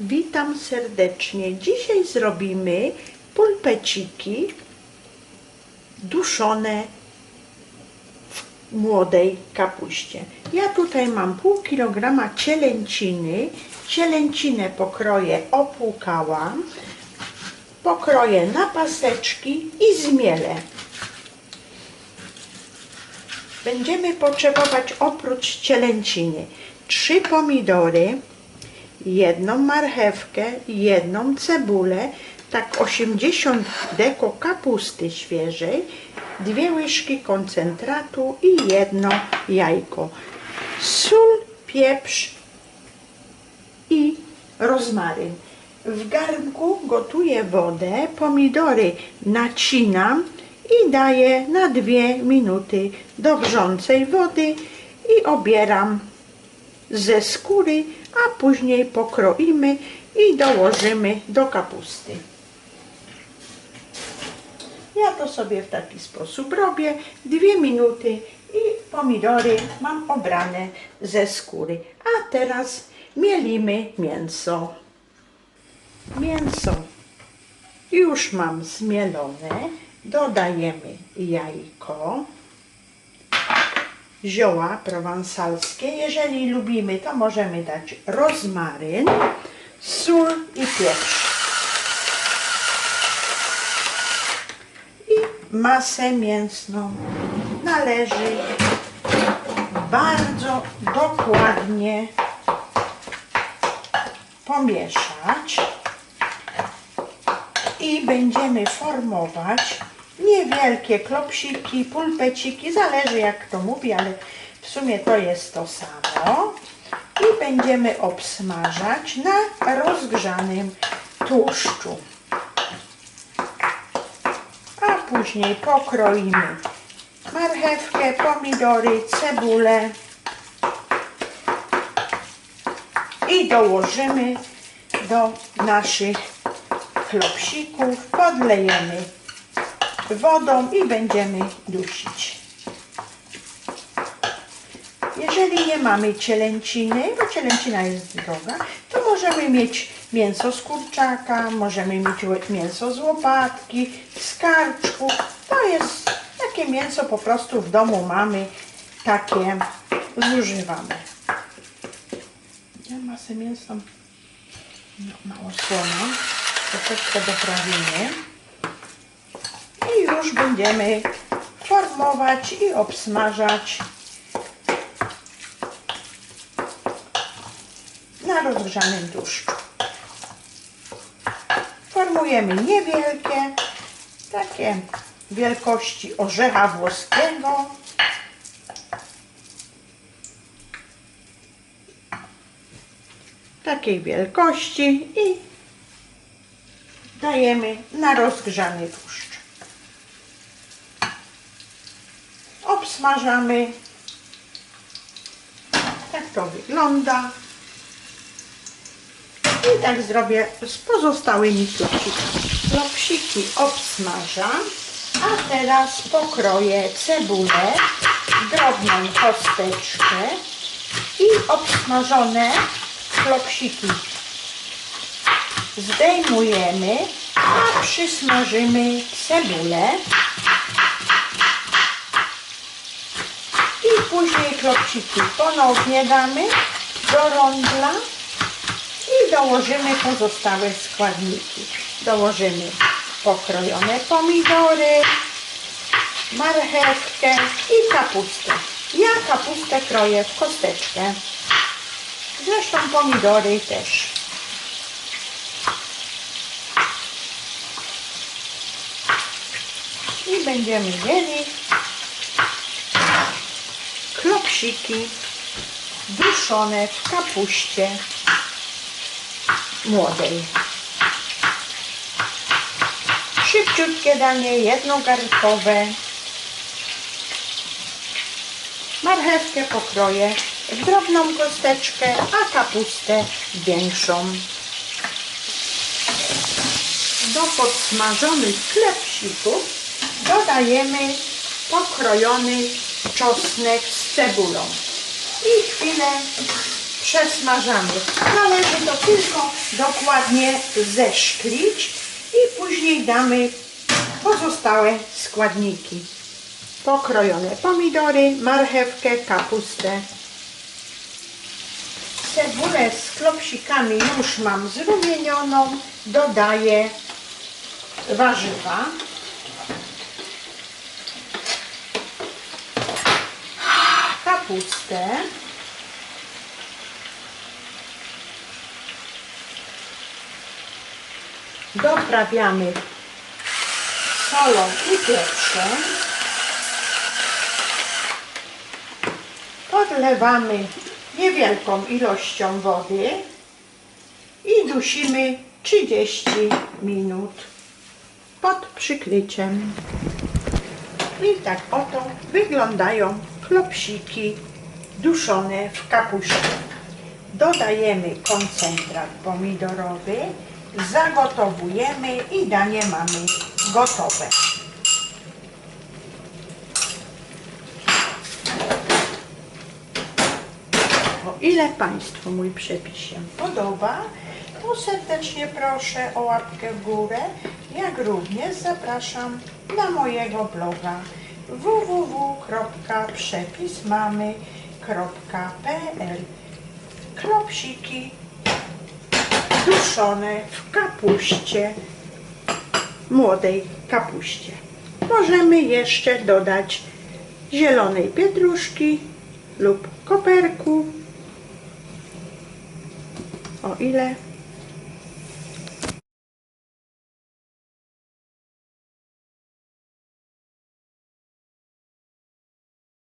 Witam serdecznie. Dzisiaj zrobimy pulpeciki duszone w młodej kapuście. Ja tutaj mam pół kilograma cielęciny. Cielęcinę pokroję, opłukałam. Pokroję na paseczki i zmielę. Będziemy potrzebować oprócz cielęciny trzy pomidory, jedną marchewkę, jedną cebulę, tak 80 deko kapusty świeżej, dwie łyżki koncentratu i jedno jajko. Sól, pieprz i rozmaryn. W garnku gotuję wodę, pomidory nacinam i daję na dwie minuty do wrzącej wody i obieram ze skóry, a później pokroimy i dołożymy do kapusty. Ja to sobie w taki sposób robię. Dwie minuty i pomidory mam obrane ze skóry. A teraz mielimy mięso. Mięso już mam zmielone. Dodajemy jajko zioła prowansalskie. Jeżeli lubimy, to możemy dać rozmaryn, sól i pieprz. I masę mięsną należy bardzo dokładnie pomieszać i będziemy formować niewielkie klopsiki, pulpeciki, zależy jak to mówi, ale w sumie to jest to samo. I będziemy obsmażać na rozgrzanym tłuszczu. A później pokroimy marchewkę, pomidory, cebulę i dołożymy do naszych klopsików, podlejemy wodą i będziemy dusić. Jeżeli nie mamy cielęciny, bo cielęcina jest droga, to możemy mieć mięso z kurczaka, możemy mieć mięso z łopatki, z karczku. To jest takie mięso po prostu w domu mamy, takie zużywamy. Ja masę mięsną no, mało słona, troszeczkę doprawimy już będziemy formować i obsmażać na rozgrzanym tłuszczu. Formujemy niewielkie, takie wielkości orzecha włoskiego. Takiej wielkości i dajemy na rozgrzany tłuszcz. Obsmażamy. Tak to wygląda. I tak zrobię z pozostałymi klopsikami. Klopsiki obsmażam, a teraz pokroję cebulę, drobną kosteczkę i obsmażone klopsiki zdejmujemy, a przysmażymy cebulę. Później klopsiki ponownie damy do rondla i dołożymy pozostałe składniki. Dołożymy pokrojone pomidory, marchewkę i kapustę. Ja kapustę kroję w kosteczkę. Zresztą pomidory też. I będziemy mieli klopsiki duszone w kapuście młodej. Szybciutkie danie, jednogarnkowe. Marchewkę pokroję w drobną kosteczkę, a kapustę większą. Do podsmażonych klepsików dodajemy pokrojony czosnek cebulą. I chwilę przesmażamy. Należy to tylko dokładnie zeszklić i później damy pozostałe składniki. Pokrojone pomidory, marchewkę, kapustę. Cebulę z klopsikami już mam zrumienioną. Dodaję warzywa. Kapustę. Doprawiamy solą i pieprzem. Podlewamy niewielką ilością wody i dusimy 30 minut pod przykryciem. I tak oto wyglądają klopsiki duszone w kapuście. Dodajemy koncentrat pomidorowy, zagotowujemy i danie mamy gotowe. O ile Państwu mój przepis się podoba, to serdecznie proszę o łapkę w górę, jak również zapraszam na mojego bloga www.przepismamy.pl Klopsiki duszone w kapuście, młodej kapuście. Możemy jeszcze dodać zielonej pietruszki lub koperku, o ile